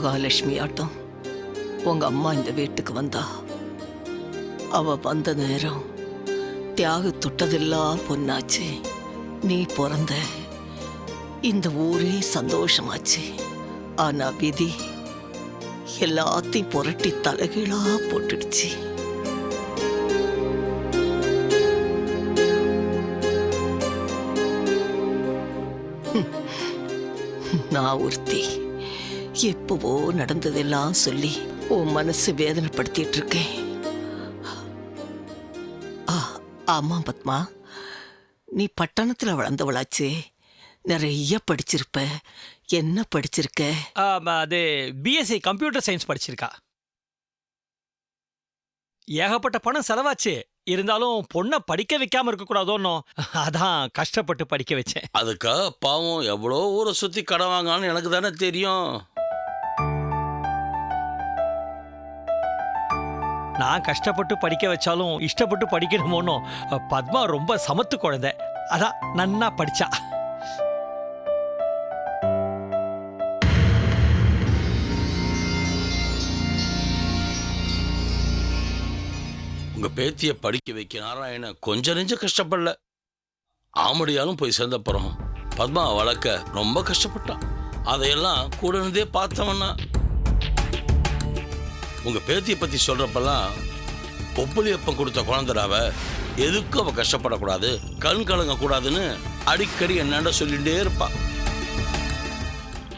மகாலட்சுமி ஆட்டம் உங்க அம்மா இந்த வீட்டுக்கு வந்தா. அவ வந்த நேரம் தியாக தொட்டதெல்லாம் பொன்னாச்சு நீ பிறந்த இந்த ஊரே சந்தோஷமாச்சு. ஆனா விதி எல்லாத்தையும் புரட்டி தலைகீழா போட்டுடுச்சு. நான் ஒருத்தி. எப்பவோ நடந்ததெல்லாம் சொல்லி உன் மனசு வேதனைப்படுத்திட்டு இருக்கேன் ஆ, ஆமா பத்மா. நீ பட்டணத்துல வளர்ந்தவளாச்சே. நிறைய படிச்சிருப்ப. என்ன படிச்சிருக்க? அது பிஎஸ்சி கம்ப்யூட்டர் சயின்ஸ் படிச்சிருக்கா. ஏகப்பட்ட பணம் செலவாச்சு. இருந்தாலும் பொண்ணை படிக்க வைக்காம இருக்கக்கூடாதோன்னோ அதான் கஷ்டப்பட்டு படிக்க வச்சேன். அதுக்காக பாவம் எவ்வளோ ஊரை சுற்றி கடன் வாங்கலான்னு எனக்கு தானே தெரியும். நான் கஷ்டப்பட்டு படிக்க வச்சாலும் இஷ்டப்பட்டு படிக்கணுமோனோ பத்மா ரொம்ப சமத்து குழந்தை. அதான் நன்னா படிச்சா. உங்கள் பேத்தியை படிக்க வைக்க நாராயண கொஞ்சம் நெஞ்ச கஷ்டப்படல. ஆமடியாலும் போய் சேர்ந்தப்புறம் பத்மா வளர்க்க ரொம்ப கஷ்டப்பட்டான். அதையெல்லாம் கூட இருந்தே பார்த்தவன்னா உங்கள் பேத்தியை பற்றி சொல்கிறப்பெல்லாம் ஒப்புளியப்பம் கொடுத்த குழந்தைடாவ எதுக்கும் அவள் கஷ்டப்படக்கூடாது கண் கலங்க கூடாதுன்னு அடிக்கடி என்னண்ட சொல்லிகிட்டே இருப்பான்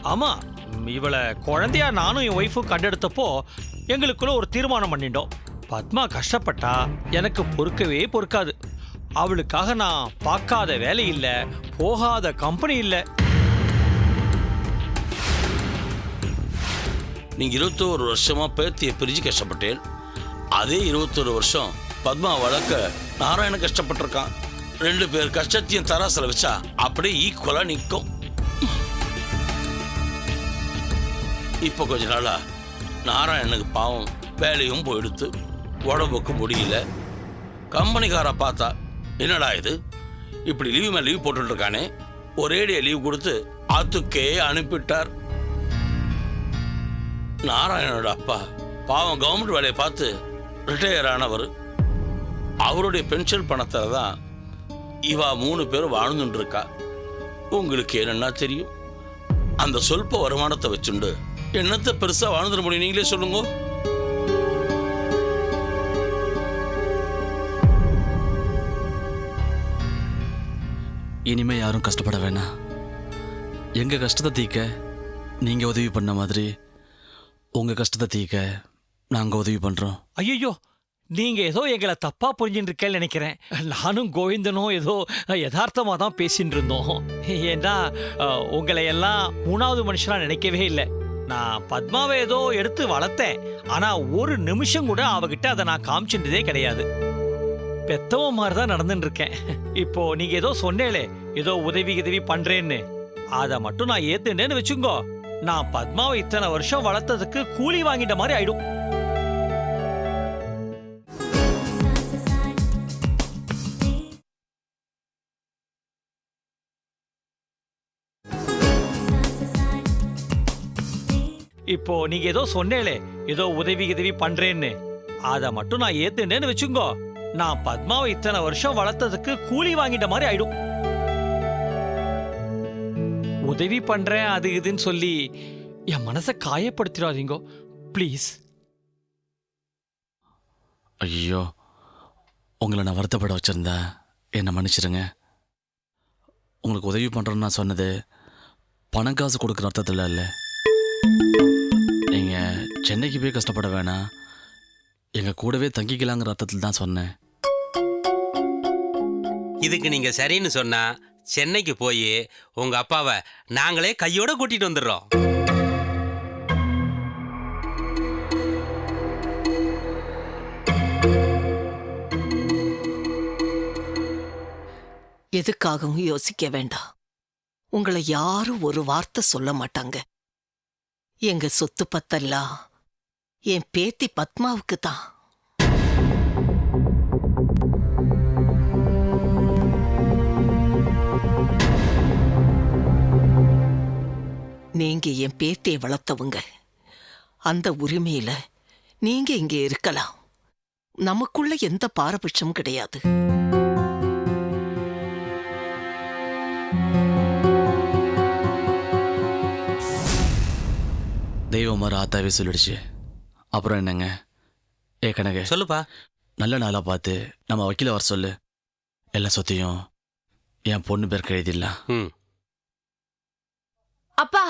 ஆமாம் இவளை குழந்தையா நானும் என் ஒய்ஃபும் கண்டெடுத்தப்போ எங்களுக்குள்ள ஒரு தீர்மானம் பண்ணிட்டோம். பத்மா கஷ்டப்பட்டா எனக்கு பொறுக்கவே பொறுக்காது. அவளுக்காக நான் பார்க்காத வேலை இல்லை போகாத கம்பெனி இல்லை. நீங்கள் இருபத்தோரு வருஷமாக பேத்தியை பிரிஞ்சு கஷ்டப்பட்டேன். அதே இருபத்தோரு வருஷம் பத்மா வளர்க்க நாராயணன் கஷ்டப்பட்டிருக்கான். ரெண்டு பேர் கஷ்டத்தையும் தராசில் வச்சா அப்படியே ஈக்குவலாக நிற்கும் இப்போ கொஞ்ச நாளாக நாராயணனுக்கு பாவம் வேலையும் போயிடுத்து. உடம்புக்கு முடியல. கம்பெனிக்கார பார்த்தா என்னடா இது? இப்படி லீவ் மேலே லீவ் போட்டுட்டு இருக்கானே? லீவ் கொடுத்து ஆத்துக்கே அனுப்பிட்டார். நாராயணோட அப்பா. பாவம் கவர்மெண்ட் வேலையை பார்த்து ரிட்டையர் ஆனவர். அவருடைய பென்ஷன் பணத்தில் தான் இவா மூணு பேரும் வாழ்ந்துட்டு இருக்கா உங்களுக்கு என்னென்னா தெரியும்? அந்த சொல்ப வருமானத்தை வச்சுண்டு என்னத்தை பெருசாக வாழ்ந்துட முடியும்? நீங்களே சொல்லுங்க. இனிமே யாரும் கஷ்டப்பட வேணாம். எங்கள் கஷ்டத்தை தீக்க நீங்கள் உதவி பண்ண மாதிரி உங்கள் கஷ்டத்தை தீக்க நாங்கள் உதவி பண்ணுறோம் ஐயோ நீங்க ஏதோ எங்களை தப்பா புரிஞ்சுட்டு இருக்கேன்னு நினைக்கிறேன். நானும் கோவிந்தனும் ஏதோ யதார்த்தமாக தான் பேசிட்டு இருந்தோம். ஏன்னா உங்களை எல்லாம் மூணாவது மனுஷனா நினைக்கவே இல்லை. நான் பத்மாவை ஏதோ எடுத்து வளர்த்தேன். ஆனா ஒரு நிமிஷம் கூட அவகிட்ட அதை நான் காமிச்சின்றதே கிடையாது. பெத்தவ மாதிரி தான் நடந்துட்டு இருக்கேன். இப்போ நீங்க ஏதோ சொன்னேளே ஏதோ உதவி உதவி பண்றேன்னு. அதை மட்டும் நான் ஏத்துட்டேன்னு வச்சுங்கோ நான் பத்மாவை இத்தனை வருஷம் வளர்த்ததுக்கு கூலி வாங்கிட்ட மாதிரி ஆயிடும். இப்போ நீங்க ஏதோ சொன்னேளே ஏதோ உதவி உதவி பண்றேன்னு. அதை மட்டும் நான் ஏத்துனேன்னு வச்சுங்கோ நான் பத்மாவை இத்தனை வருஷம் வளர்த்ததுக்கு கூலி வாங்கிட்ட மாதிரி ஆயிடும். உதவி பண்றேன் அது இதுன்னு சொல்லி என் மனசை காயப்படுத்திடாதீங்கோ. ப்ளீஸ். ஐயோ உங்களை நான் வருத்தப்பட வச்சிருந்தேன். என்னை மன்னிச்சிடுங்க உங்களுக்கு உதவி பண்றேன்னு நான் சொன்னது பணம் காசு கொடுக்குற அர்த்தத்தில் இல்லை. நீங்க சென்னைக்கு போய் கஷ்டப்பட வேணாம். எங்க கூடவே தங்கிக்கலாங்கிற அர்த்தத்தில் தான் சொன்னேன். இதுக்கு நீங்க சரின்னு சொன்னா சென்னைக்கு போய் உங்க அப்பாவை நாங்களே கையோட கூட்டிட்டு வந்துடுறோம். எதுக்காகவும் யோசிக்க வேண்டாம். உங்களை யாரும் ஒரு வார்த்தை சொல்ல மாட்டாங்க. எங்க சொத்து பத்தெல்லாம் என் பேத்தி பத்மாவுக்கு தான். நீங்க என் பேத்தியை வளர்த்தவங்க. அந்த உரிமையில நீங்க இங்க இருக்கலாம். நமக்குள்ள எந்த பாரபட்சமும் கிடையாது. தெய்வம் மாதிரி ஆத்தாவே சொல்லிடுச்சு. அப்புறம் என்னங்க? ஏ கனக. சொல்லுப்பா. நல்ல நாளாக பார்த்து நம்ம வக்கீல வர சொல்லு. எல்லா சொத்தையும் என் பொண்ணு பேருக்கு எழுதிடலாம். ம். அப்பா.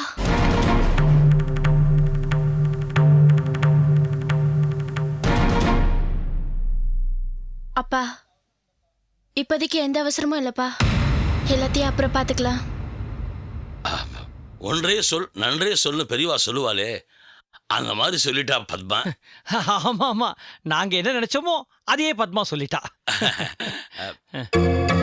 அப்பா இப்போதைக்கு எந்த அவசரமும் இல்லப்பா. எல்லாத்தையும் அப்புறம் பார்த்துக்கலாம். ஒன்றே சொல் நன்றே சொல்லு பெரியவா சொல்லுவாளே. அந்த மாதிரி சொல்லிட்டா பத்மா. ஆமா ஆமா. நாங்க என்ன நினைச்சோமோ அதையே பத்மா சொல்லிட்டா.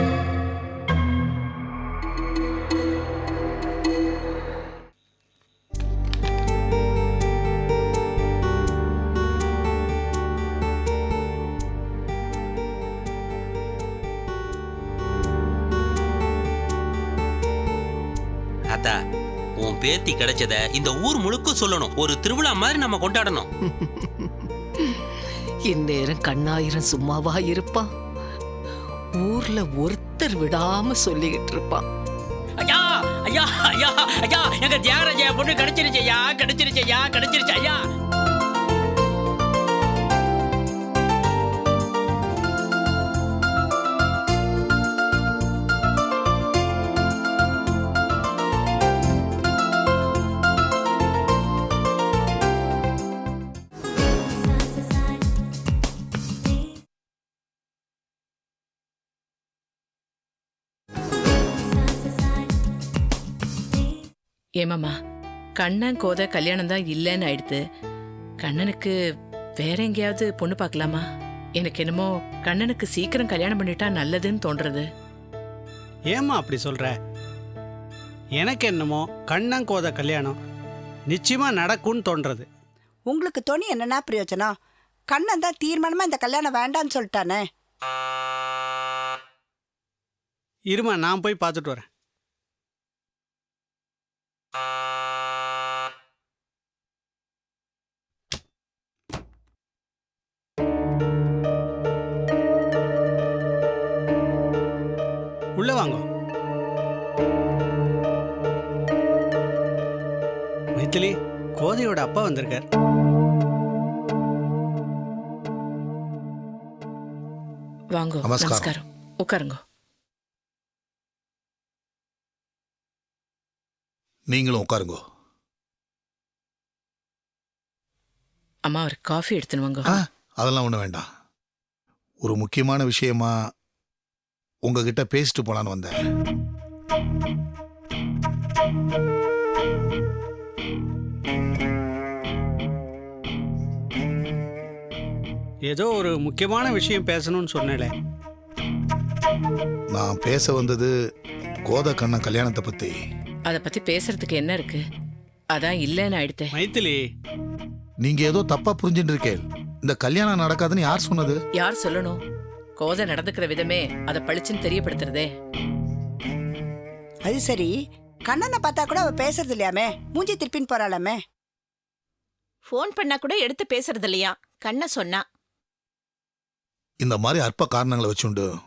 பேத்தி கிடைச்சத இந்த ஊர் முழுக்க சொல்லணும். ஒரு திருவிழா மாதிரி நம்ம கொண்டாடணும். இந்நேரம் கண்ணாயிரம் சும்மாவா இருப்பான் ஊர்ல ஒருத்தர் விடாம சொல்லிக்கிட்டு இருப்பான் ஐயா ஐயா ஐயா ஐயா எங்க தியாகராஜ பொண்ணு கிடைச்சிருச்சு ஐயா கிடைச்சிருச்சு ஐயா கிடைச்சிருச்சு ஐயா. ஏமாம்மா கண்ணன் கோத கல்யாணம் தான் இல்லைன்னு ஆயிடுத்து. கண்ணனுக்கு வேற எங்கேயாவது பொண்ணு பார்க்கலாமா? எனக்கு என்னமோ கண்ணனுக்கு சீக்கிரம் கல்யாணம் பண்ணிட்டா நல்லதுன்னு தோன்றது. ஏம்மா அப்படி சொல்ற? எனக்கு என்னமோ கண்ணங்கோத கல்யாணம் நிச்சயமா நடக்கும்னு தோன்றது. உங்களுக்கு தோணி என்னன்னா பிரயோஜனம்? கண்ணன் தான் தீர்மானமா இந்த கல்யாணம் வேண்டாம்னு சொல்லிட்டானே? இருமா நான் போய் பார்த்துட்டு வரேன். உள்ள வாங்க. மைத்திலி கோதையோட அப்பா வந்திருக்கார். வாங்கோ நமஸ்காரம். உட்காருங்க. நீங்களும் உட்காருங்க. அம்மா ஒரு காஃபி எடுத்துன்னு வாங்க. ஆ அதெல்லாம் ஒன்றும் வேண்டாம். ஒரு முக்கியமான விஷயமா உங்ககிட்ட பேசிட்டு போலான்னு வந்தேன். ஏதோ ஒரு முக்கியமான விஷயம் பேசணும்னு சொன்னேளே. நான் பேச வந்தது கோத கண்ணன் கல்யாணத்தை பத்தி. அத பத்தி பேசுறதுக்கு என்ன இருக்கு? அதான் இல்லைன்னு ஆயிடுத்தே. மைத்திலி. நீங்க ஏதோ தப்பா புரிஞ்சுட்டு இருக்கேன் இந்த கல்யாணம் நடக்காதுன்னு யார் சொன்னது? யார் சொல்லணும்? கோதை நடந்துக்கிற விதமே அதை பளிச்சுன்னு தெரியப்படுத்துறதே. அது சரி. கண்ணனை பார்த்தா கூட அவ பேசுறது இல்லையாமே? மூஞ்சி திருப்பின்னு போறாளாமே? ஃபோன் பண்ணா கூட எடுத்து பேசுறது இல்லையா? கண்ண சொன்னா. இந்த மாதிரி அற்ப காரணங்களை வச்சுண்டு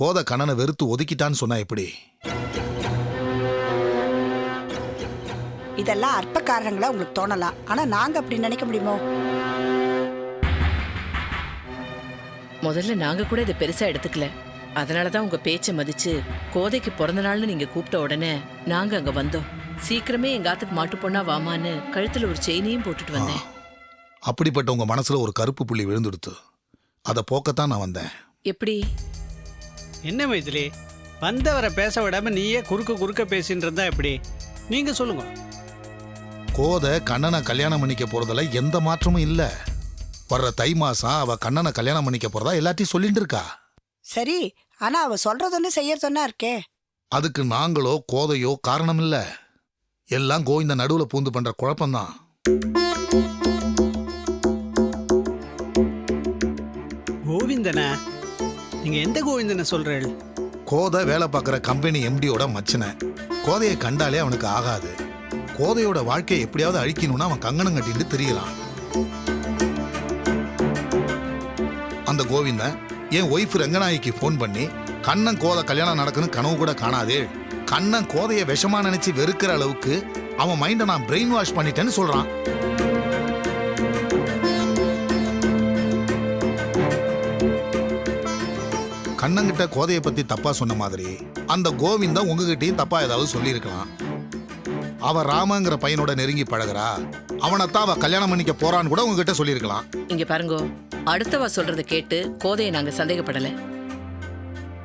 கோத கண்ணனை வெறுத்து ஒதுக்கிட்டான்னு சொன்னா எப்படி? இதெல்லாம் அற்ப காரணங்களா உங்களுக்கு தோணலாம். ஆனா நாங்க அப்படி நினைக்க முடியுமோ? முதல்ல நாங்க கூட இதை பெருசா எடுத்துக்கல. அதனாலதான் உங்க பேச்சை மதிச்சு கோதைக்கு பிறந்த நாள்னு நீங்க கூப்பிட்ட உடனே நாங்க அங்க வந்தோம். சீக்கிரமே எங்க ஆத்துக்கு மாட்டு பொண்ணா வாமான்னு கழுத்துல ஒரு செயினையும் போட்டுட்டு வந்தேன். அப்படிப்பட்ட உங்க மனசுல ஒரு கருப்பு புள்ளி விழுந்துடுத்து. அதை போக்கத்தான் நான் வந்தேன். எப்படி? என்ன மைத்திலி வந்தவரை பேச விடாம நீயே குறுக்க குறுக்க பேசின்னு இருந்தா எப்படி? நீங்க சொல்லுங்க. கோதை கண்ணனை கல்யாணம் பண்ணிக்க போறதுல எந்த மாற்றமும் இல்ல. வர்ற தை மாசம் அவ கண்ணனை கல்யாணம் பண்ணிக்க போறதா எல்லாத்தையும் சொல்லிட்டு இருக்கா? சரி ஆனா அவ சொல்றதொன்னு செய்யறதொன்னா இருக்கே. அதுக்கு நாங்களோ கோதையோ காரணம் இல்ல எல்லாம் கோவிந்த நடுவுல பூந்து பண்ற குழப்பம்தான். கோவிந்தனா நீங்க எந்த கோவிந்தனை சொல்றீள் கோதை வேலை பார்க்குற கம்பெனி எம்டியோட மச்சனை. கோதையை கண்டாலே அவனுக்கு ஆகாது. கோதையோட வாழ்க்கையை எப்படியாவது அழிக்கணும்னு அவன் கங்கணம் கட்டிட்டு தெரியலாம் அந்த கோவிந்தன் என் ஒய்ஃப் ரங்கநாயகிக்கு ஃபோன் பண்ணி கண்ணன் கோதை கல்யாணம் நடக்குன்னு கனவு கூட காணாதே. கண்ணன் கோதையை விஷமா நினைச்சு வெறுக்கிற அளவுக்கு அவன் மைண்டை நான் பிரெயின் வாஷ் பண்ணிட்டேன்னு சொல்றான். கண்ணங்கிட்ட கோதையை பத்தி தப்பா சொன்ன மாதிரி அந்த கோவிந்தன் உங்ககிட்டயும் தப்பா ஏதாவது சொல்லியிருக்கலாம். அவ ராமங்கிற பையனோட நெருங்கி பழகுறா. அவனைத்தான் அவ கல்யாணம் பண்ணிக்க போறான்னு கூட உங்ககிட்ட சொல்லியிருக்கலாம். இங்க பாருங்கோ அடுத்தவா சொல்றத கேட்டு கோதையை நாங்க சந்தேகப்படல.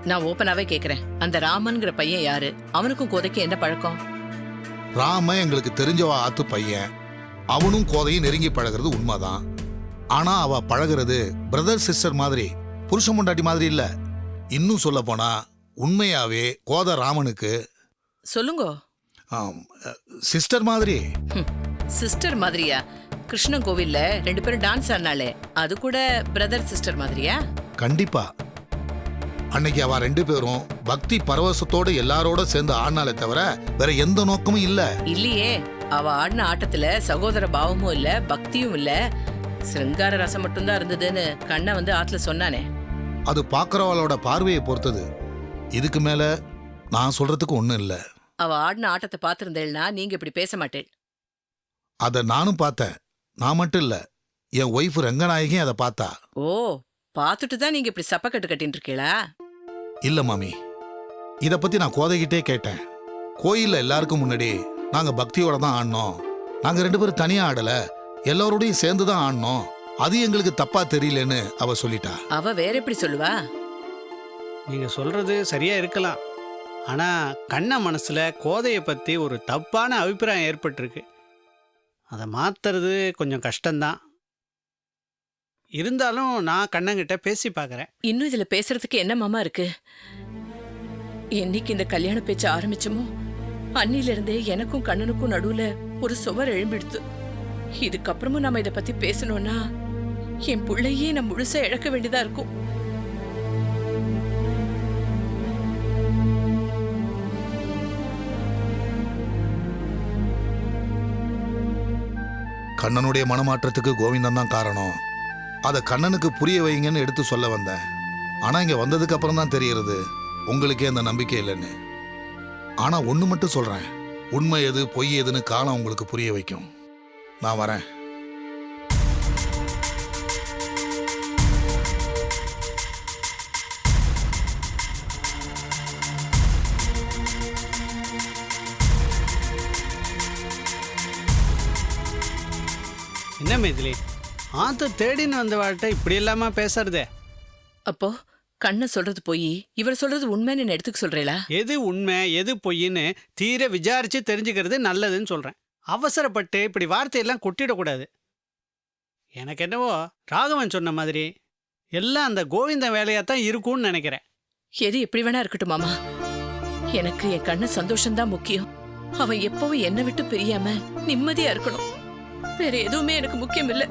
நான் ஓப்பனாவே கேக்குறேன். அந்த ராமன்கிற பையன் யாரு? அவனுக்கும் கோதைக்கும் என்ன பழக்கம்? ராம எங்களுக்கு தெரிஞ்சவ ஆத்து பையன். அவனும் கோதையும் நெருங்கி பழகுறது உண்மைதான். ஆனா அவ பழகுறது பிரதர் சிஸ்டர் மாதிரி புருஷன் பொண்டாட்டி மாதிரி இல்ல. இன்னும் சொல்ல போனா உண்மையாவே கோதை ராமனுக்கு சொல்லுங்கோ சிஸ்டர் மாதிரி. சிஸ்டர் மாதிரியா? கிருஷ்ணன் கோவில்ல ரெண்டு பேரும் டான்ஸ் ஆடினாலே அது கூட பிரதர் சிஸ்டர் மாதிரியா? கண்டிப்பா. அன்னைக்கு அவ ரெண்டு பேரும் பக்தி பரவசத்தோட எல்லாரோட சேர்ந்து ஆடினாலே தவிர வேற எந்த நோக்கமும் இல்ல. இல்லையே. அவ ஆடின ஆட்டத்துல சகோதர பாவமும் இல்ல பக்தியும் இல்ல. சிருங்கார ரசம் மட்டும்தான் இருந்ததுன்னு கண்ணை வந்து ஆத்துல சொன்னானே. அது பார்க்கறவளோட பார்வையை பொறுத்தது. இதுக்கு மேல நான் சொல்றதுக்கு ஒண்ணும் இல்ல. அவ ஆடின ஆட்டத்தை பாத்திருந்தேன்னா நீங்க இப்படி பேச மாட்டேன் அத நானும் பார்த்தேன். நான் மட்டும் இல்ல. என் ஒய்ஃப் ரங்கநாயகியும் அதை பார்த்தா. ஓ பாத்துட்டு தான் நீங்க இப்படி சப்பக்கட்டு கட்டின்னு இருக்கீங்களா இல்ல மாமி. இத பத்தி நான் கோதைகிட்டே கேட்டேன். கோயில்ல எல்லாருக்கும் முன்னாடி நாங்க பக்தியோட தான் ஆடினோம். நாங்க ரெண்டு பேரும் தனியா ஆடல. எல்லாரோடையும் சேர்ந்து தான் ஆடினோம். அது எங்களுக்கு தப்பா தெரியலன்னு அவ சொல்லிட்டா. அவ வேற எப்படி சொல்லுவா? நீங்க சொல்றது சரியா இருக்கலாம். ஆனா கண்ண மனசுல கோதையை பத்தி ஒரு தப்பான அபிப்பிராயம் ஏற்பட்டிருக்கு. அதை மாத்துறது கொஞ்சம் கஷ்டம்தான். இருந்தாலும் நான் கண்ணங்கிட்ட பேசி பார்க்கறேன். இன்னும் இதுல பேசுறதுக்கு என்ன மாமா இருக்கு? என்னைக்கு இந்த கல்யாண பேச்சு ஆரம்பிச்சோமோ? அன்னில இருந்தே எனக்கும் கண்ணனுக்கும் நடுவுல ஒரு சுவர் எழும்பிடுத்து. இதுக்கப்புறமும் நம்ம இத பத்தி பேசணும்னா என் பிள்ளையே நான் முழுசா இழக்க வேண்டியதா இருக்கும். கண்ணனுடைய மனமாற்றத்துக்கு கோவிந்தன் தான் காரணம். அதை கண்ணனுக்கு புரிய வைங்கன்னு எடுத்து சொல்ல வந்தேன். ஆனா இங்க வந்ததுக்கு அப்புறம் தான் தெரியறது உங்களுக்கே அந்த நம்பிக்கை இல்லைன்னு. ஆனா ஒன்று மட்டும் சொல்றேன். உண்மை எது பொய் எதுன்னு காலம் உங்களுக்கு புரிய வைக்கும். நான் வரேன். என்ன மைதிலி? ஆத்த தேடின்னு வந்த வாழ்கிட்ட இப்படி இல்லாம பேசுறதே. அப்போ கண்ணன் சொல்றது போய் இவர் சொல்றது உண்மைன்னு என்ன எடுத்துக்க சொல்றீங்களா எது உண்மை எது பொய்ன்னு தீர விசாரிச்சு தெரிஞ்சுக்கிறது நல்லதுன்னு சொல்றேன். அவசரப்பட்டு இப்படி வார்த்தையெல்லாம் கொட்டிடக்கூடாது. எனக்கு என்னவோ ராகவன் சொன்ன மாதிரி எல்லாம் அந்த கோவிந்தன் வேலையா தான் இருக்கும்னு நினைக்கிறேன். எது எப்படி வேணா இருக்கட்டும் மாமா. எனக்கு என் கண்ணன் சந்தோஷம்தான் முக்கியம். அவன் எப்பவும் என்னை விட்டு பிரியாம நிம்மதியா இருக்கணும். வேற எதுவுமே எனக்கு முக்கியம் இல்லை